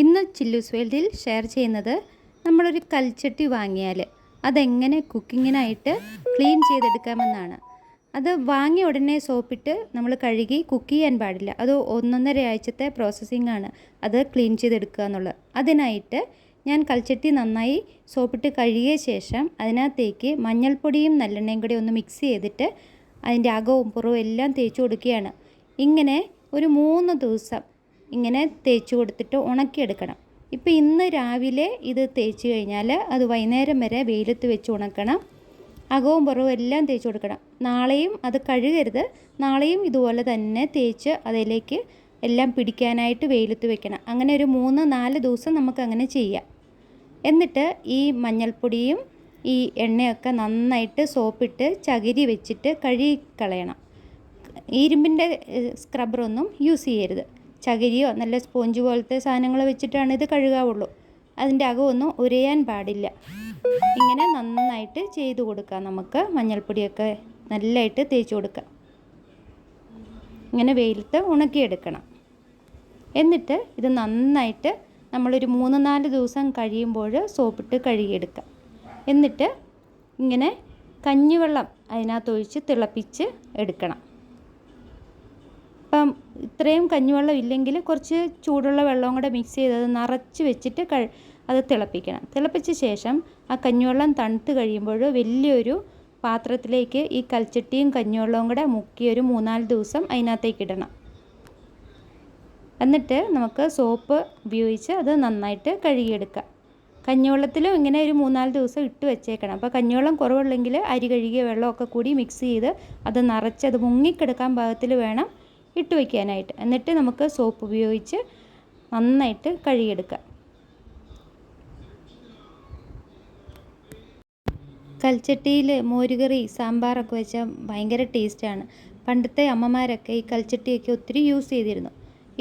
ഇന്ന് ചില്ലൂസ് വേൾഡിൽ ഷെയർ ചെയ്യുന്നത് നമ്മളൊരു കൽച്ചട്ടി വാങ്ങിയാൽ അതെങ്ങനെ കുക്കിങ്ങിനായിട്ട് ക്ലീൻ ചെയ്തെടുക്കാമെന്നാണ്. അത് വാങ്ങിയ ഉടനെ സോപ്പിട്ട് നമ്മൾ കഴുകി കുക്ക് ചെയ്യാൻ പാടില്ല. അത് ഒന്നൊന്നര ആഴ്ചത്തെ പ്രോസസ്സിംഗ് ആണ് അത് ക്ലീൻ ചെയ്തെടുക്കുക എന്നുള്ളത്. അതിനായിട്ട് ഞാൻ കൽച്ചട്ടി നന്നായി സോപ്പിട്ട് കഴുകിയ ശേഷം അതിനകത്തേക്ക് മഞ്ഞൾപ്പൊടിയും നല്ലെണ്ണയും കൂടി ഒന്ന് മിക്സ് ചെയ്തിട്ട് അതിന്റെ അകവും പുറവും എല്ലാം തേച്ച് കൊടുക്കുകയാണ്. ഇങ്ങനെ ഒരു മൂന്ന് ദിവസം ഇങ്ങനെ തേച്ച് കൊടുത്തിട്ട് ഉണക്കിയെടുക്കണം. ഇപ്പോൾ ഇന്ന് രാവിലെ ഇത് തേച്ച് കഴിഞ്ഞാൽ അത് വൈകുന്നേരം വരെ വെയിലത്ത് വെച്ച് ഉണക്കണം. അകവും പുറവും എല്ലാം തേച്ച് കൊടുക്കണം. നാളെയും അത് കഴുകരുത്. നാളെയും ഇതുപോലെ തന്നെ തേച്ച് അതിലേക്ക് എല്ലാം പിടിക്കാനായിട്ട് വെയിലത്ത് വെക്കണം. അങ്ങനെ ഒരു മൂന്ന് നാല് ദിവസം നമുക്ക് അങ്ങനെ ചെയ്യാം. എന്നിട്ട് ഈ മഞ്ഞൾപ്പൊടിയും ഈ എണ്ണയൊക്കെ നന്നായിട്ട് സോപ്പിട്ട് ചകിരി വെച്ചിട്ട് കഴുകി കളയണം ഇരുമ്പിന്റെ സ്ക്രബ്ബറൊന്നും യൂസ് ചെയ്യരുത്. ചകിരിയോ നല്ല സ്പോഞ്ച് പോലത്തെ സാധനങ്ങൾ വെച്ചിട്ടാണ് ഇത് കഴുകാവുള്ളൂ. അതിന്റെ അകമൊന്നും ഉരയാൻ പാടില്ല. ഇങ്ങനെ നന്നായിട്ട് ചെയ്ത് കൊടുക്കാം നമുക്ക്. മഞ്ഞൾപ്പൊടിയൊക്കെ നല്ലതായിട്ട് തേച്ച് കൊടുക്കാം. ഇങ്ങനെ വെയിലത്ത് ഉണക്കിയെടുക്കണം. എന്നിട്ട് ഇത് നന്നായിട്ട് നമ്മളൊരു മൂന്ന് നാല് ദിവസം കഴിയുമ്പോൾ സോപ്പിട്ട് കഴുകിയെടുക്കാം. എന്നിട്ട് ഇങ്ങനെ കഞ്ഞിവെള്ളം അതിനകത്തൊഴിച്ച് തിളപ്പിച്ച് എടുക്കണം. ഇത്രയും കഞ്ഞിവെള്ളം ഇല്ലെങ്കിൽ കുറച്ച് ചൂടുള്ള വെള്ളവും കൂടെ മിക്സ് ചെയ്ത് അത് നിറച്ച് വെച്ചിട്ട് അത് തിളപ്പിക്കണം. തിളപ്പിച്ച ശേഷം ആ കഞ്ഞിവെള്ളം തണുത്ത് കഴിയുമ്പോൾ വലിയൊരു പാത്രത്തിലേക്ക് ഈ കൽച്ചട്ടിയും കഞ്ഞിവെള്ളവും കൂടെ മുക്കി ഒരു മൂന്നാൽ ദിവസം അതിനകത്തേക്ക് ഇടണം. എന്നിട്ട് നമുക്ക് സോപ്പ് ഉപയോഗിച്ച് അത് നന്നായിട്ട് കഴുകിയെടുക്കാം. കഞ്ഞിവെള്ളത്തിലും ഇങ്ങനെ ഒരു മൂന്നാൽ ദിവസം ഇട്ട് വെച്ചേക്കണം. അപ്പോൾ കഞ്ഞിവെള്ളം കുറവുള്ളെങ്കിൽ അരി കഴുകിയ വെള്ളമൊക്കെ കൂടി മിക്സ് ചെയ്ത് അത് നിറച്ച് അത് മുങ്ങിക്കിടക്കാൻ പാകത്തിൽ വേണം. ഇട്ട് വയ്ക്കാനായിട്ട്. എന്നിട്ട് നമുക്ക് സോപ്പ് ഉപയോഗിച്ച് നന്നായിട്ട് കഴുകിയെടുക്കാം. കൽച്ചട്ടിയിൽ മോരുകറി സാമ്പാറൊക്കെ വെച്ചാൽ ഭയങ്കര ടേസ്റ്റാണ്. പണ്ടത്തെ അമ്മമാരൊക്കെ ഈ കൽച്ചട്ടിയൊക്കെ ഒത്തിരി യൂസ് ചെയ്തിരുന്നു.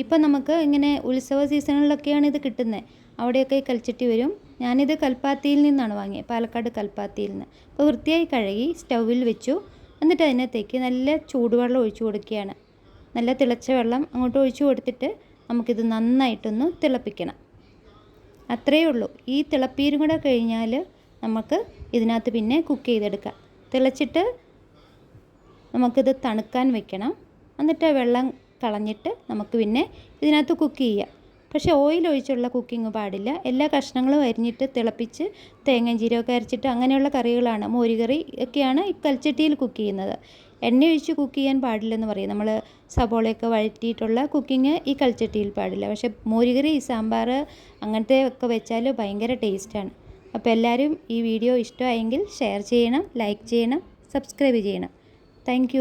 ഇപ്പം നമുക്ക് ഇങ്ങനെ ഉത്സവ സീസണുകളിലൊക്കെയാണ് ഇത് കിട്ടുന്നത് അവിടെയൊക്കെ ഈ കൽച്ചട്ടി വരും. ഞാനിത് കൽപ്പാത്തിയിൽ നിന്നാണ് വാങ്ങിയത് പാലക്കാട് കൽപ്പാത്തിയിൽ നിന്ന്. അപ്പോൾ വൃത്തിയായി കഴുകി സ്റ്റൗവിൽ വെച്ചു. എന്നിട്ട് അതിനകത്തേക്ക് നല്ല ചൂടുവെള്ളം ഒഴിച്ചു കൊടുക്കുകയാണ്. നല്ല തിളച്ച വെള്ളം അങ്ങോട്ട് ഒഴിച്ചു കൊടുത്തിട്ട് നമുക്കിത് നന്നായിട്ടൊന്ന് തിളപ്പിക്കണം. അത്രയേ ഉള്ളൂ. ഈ തിളപ്പീരും കൂടെ കഴിഞ്ഞാൽ നമുക്ക് ഇതിനകത്ത് പിന്നെ കുക്ക് ചെയ്തെടുക്കാം. തിളച്ചിട്ട് നമുക്കിത് തണുക്കാൻ വെക്കണം. എന്നിട്ട് വെള്ളം കളഞ്ഞിട്ട് നമുക്ക് പിന്നെ ഇതിനകത്ത് കുക്ക് ചെയ്യാം. പക്ഷേ ഓയിൽ ഒഴിച്ചുള്ള കുക്കിംഗ് പാടില്ല. എല്ലാ കഷ്ണങ്ങളും അരിഞ്ഞിട്ട് തിളപ്പിച്ച് തേങ്ങയും ജീരകമൊക്കെ അരച്ചിട്ട് അങ്ങനെയുള്ള കറികളാണ് മോരുകറി ഒക്കെയാണ് ഈ കൽച്ചട്ടിയിൽ കുക്ക് ചെയ്യുന്നത്. എണ്ണ ഒഴിച്ച് കുക്ക് ചെയ്യാൻ പാടില്ലെന്ന് പറയും. നമ്മൾ സബോളയൊക്കെ വഴറ്റിയിട്ടുള്ള കുക്കിംഗ് ഈ കൽച്ചട്ടിയിൽ പാടില്ല. പക്ഷേ മോരുകറി സാമ്പാർ അങ്ങനത്തെ ഒക്കെ വെച്ചാൽ ഭയങ്കര ടേസ്റ്റാണ് അപ്പോൾ എല്ലാവരും ഈ വീഡിയോ ഇഷ്ടമായെങ്കിൽ ഷെയർ ചെയ്യണം ലൈക്ക് ചെയ്യണം സബ്സ്ക്രൈബ് ചെയ്യണം. താങ്ക്